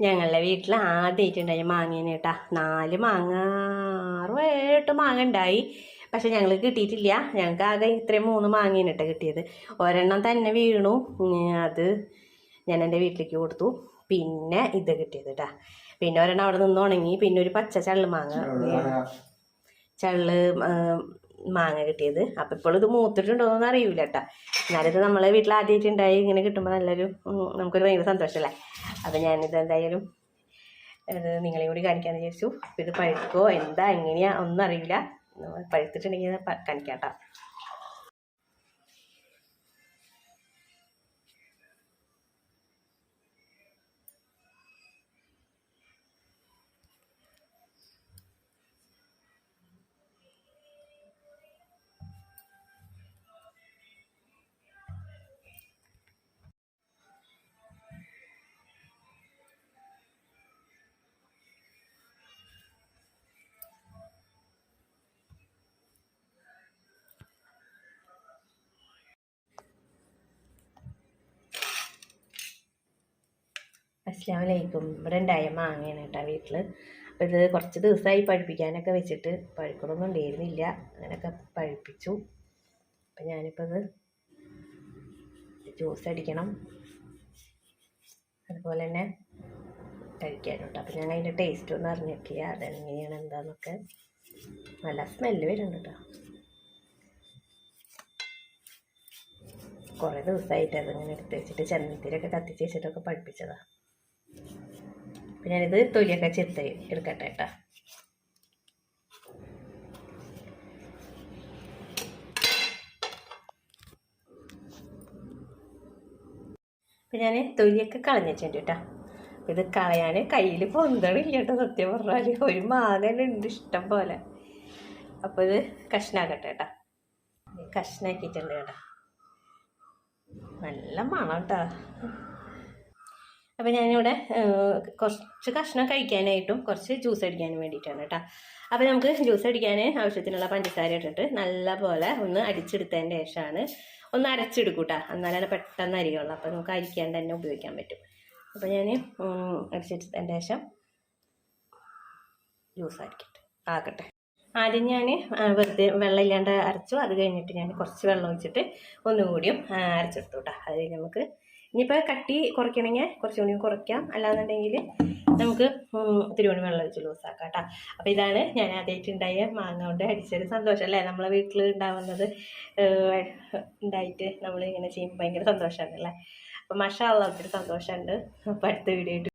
ഞങ്ങളുടെ വീട്ടിൽ ആദ്യമായിട്ടുണ്ടായി മാങ്ങേനെ കേട്ടാ. നാല് മാങ്ങ ആറ് ഏട്ട് മാങ്ങ ഉണ്ടായി. പക്ഷെ ഞങ്ങൾ കിട്ടിയിട്ടില്ല. ഞങ്ങൾക്ക് ആകെ ഇത്രയും മൂന്ന് മാങ്ങയാണ് കേട്ടോ കിട്ടിയത്. ഒരെണ്ണം തന്നെ വീണു. അത് ഞാൻ എന്റെ വീട്ടിലേക്ക് കൊടുത്തു. പിന്നെ ഇത് കിട്ടിയത് കേട്ടാ. പിന്നെ ഒരെണ്ണം അവിടെ നിന്ന് ഉണങ്ങി. പിന്നെ ഒരു പച്ച ചള്ള് മാങ്ങ. ചള്ള് മാങ്ങ കിട്ടിയത്. അപ്പം ഇപ്പോൾ ഇത് മൂത്തിട്ടുണ്ടോ എന്ന് അറിയില്ല കേട്ടോ എന്നാലും ഇത് നമ്മളെ വീട്ടിൽ ആദ്യമായിട്ടുണ്ടായി ഇങ്ങനെ കിട്ടുമ്പോൾ നല്ലൊരു നമുക്കൊരു ഭയങ്കര സന്തോഷമല്ലേ അപ്പം ഞാനിത് എന്തായാലും ഇത് നിങ്ങളെയും കൂടി കാണിക്കാമെന്ന് വിചാരിച്ചു. ഇത് പഴുക്കോ എന്താ എങ്ങനെയാ ഒന്നും അറിയില്ല. പഴുത്തിട്ടുണ്ടെങ്കിൽ കാണിക്കാം കേട്ടോ അസ്ലാം ലൈക്കും ഇവിടെ ഉണ്ടായ മാങ്ങയാണ് കേട്ടോ വീട്ടിൽ അപ്പോൾ ഇത് കുറച്ച് ദിവസമായി പഴുപ്പിക്കാനൊക്കെ വെച്ചിട്ട് പഴുക്കണമൊന്നും ഉണ്ടായിരുന്നില്ല. അങ്ങനെയൊക്കെ പഴുപ്പിച്ചു. അപ്പം ഞാനിപ്പോൾ ഇത് ജ്യൂസ് അടിക്കണം. അതുപോലെ തന്നെ കഴിക്കാനും കേട്ടോ. അപ്പം ഞാൻ അതിന്റെ ടേസ്റ്റ് ഒന്നും അറിഞ്ഞിട്ടില്ല അതെങ്ങനെയാണ് എന്താണെന്നൊക്കെ നല്ല സ്മെല്ല് വരുന്നുണ്ട് കേട്ടോ. കുറേ ദിവസമായിട്ട് അതിങ്ങനെ എടുത്ത് വെച്ചിട്ട് ചെന്നത്തിലൊക്കെ കത്തിച്ച് വെച്ചിട്ടൊക്കെ പഠിപ്പിച്ചതാണ് അപ്പം ഞാനിത് തൊലിയൊക്കെ ചെത്ത് എടുക്കട്ടെ കേട്ടോ അപ്പം ഞാൻ തൊലിയൊക്കെ കളഞ്ഞിട്ടുണ്ട് കേട്ടോ ഇത് കളയാൻ കയ്യിൽ പൊന്തണില്ല കേട്ടോ സത്യം പറഞ്ഞാൽ ഒരു മാങ്ങനുണ്ട് ഇഷ്ടം പോലെ. അപ്പോൾ ഇത് കഷ്ണാക്കട്ടെ കേട്ടോ കഷ്ണാക്കിയിട്ടുണ്ട് കേട്ടോ. നല്ല മണം കേട്ടോ അപ്പോൾ ഞാനിവിടെ കുറച്ച് കഷ്ണം കഴിക്കാനായിട്ടും കുറച്ച് ജ്യൂസ് അടിക്കാനും വേണ്ടിയിട്ടാണ് കേട്ടോ. അപ്പോൾ നമുക്ക് ജ്യൂസ് അടിക്കാൻ ആവശ്യത്തിനുള്ള പഞ്ചസാര ഇട്ടിട്ട് നല്ലപോലെ ഒന്ന് അടിച്ചെടുത്തതിന്റെ ശേഷമാണ് ഒന്ന് അരച്ചെടുക്കൂട്ടാ കേട്ടോ എന്നാലാണ് പെട്ടെന്ന് അരിയുള്ളൂ. അപ്പോൾ നമുക്ക് അരിക്കാൻ തന്നെ ഉപയോഗിക്കാൻ പറ്റും. അപ്പോൾ ഞാൻ അടിച്ചെടുത്തതിന്റെ ശേഷം ജ്യൂസ് ആയിരിക്കട്ടെ ആക്കട്ടെ. ആദ്യം ഞാൻ വെറുതെ വെള്ളം ഇല്ലാണ്ട് അരച്ചു. അത് കഴിഞ്ഞിട്ട് ഞാൻ കുറച്ച് വെള്ളം ഒഴിച്ചിട്ട് ഒന്നും കൂടിയും അരച്ചെടുത്തു കേട്ടോ അത് കഴിഞ്ഞ് നമുക്ക് ഇനിയിപ്പോൾ കട്ടി കുറയ്ക്കണമെങ്കിൽ കുറച്ച് മണി കുറയ്ക്കാം. അല്ലാന്നുണ്ടെങ്കിൽ നമുക്ക് ഒത്തിരി മണി വെള്ളം ഒഴിച്ച് ലൂസാക്കാം കേട്ടോ. അപ്പോൾ ഇതാണ് ഞാൻ ആദ്യമായിട്ട് ഉണ്ടായ മാങ്ങ കൊണ്ട് അടിച്ചൊരു സന്തോഷം അല്ലേ? നമ്മളെ വീട്ടിൽ ഉണ്ടാവുന്നത് ഉണ്ടായിട്ട് നമ്മൾ ഇങ്ങനെ ചെയ്യുമ്പോൾ ഭയങ്കര സന്തോഷമാണ് അല്ലേ? അപ്പോൾ മഷാള്ള ഒത്തിരി സന്തോഷമുണ്ട് അപ്പോൾ അടുത്ത വീഡിയോ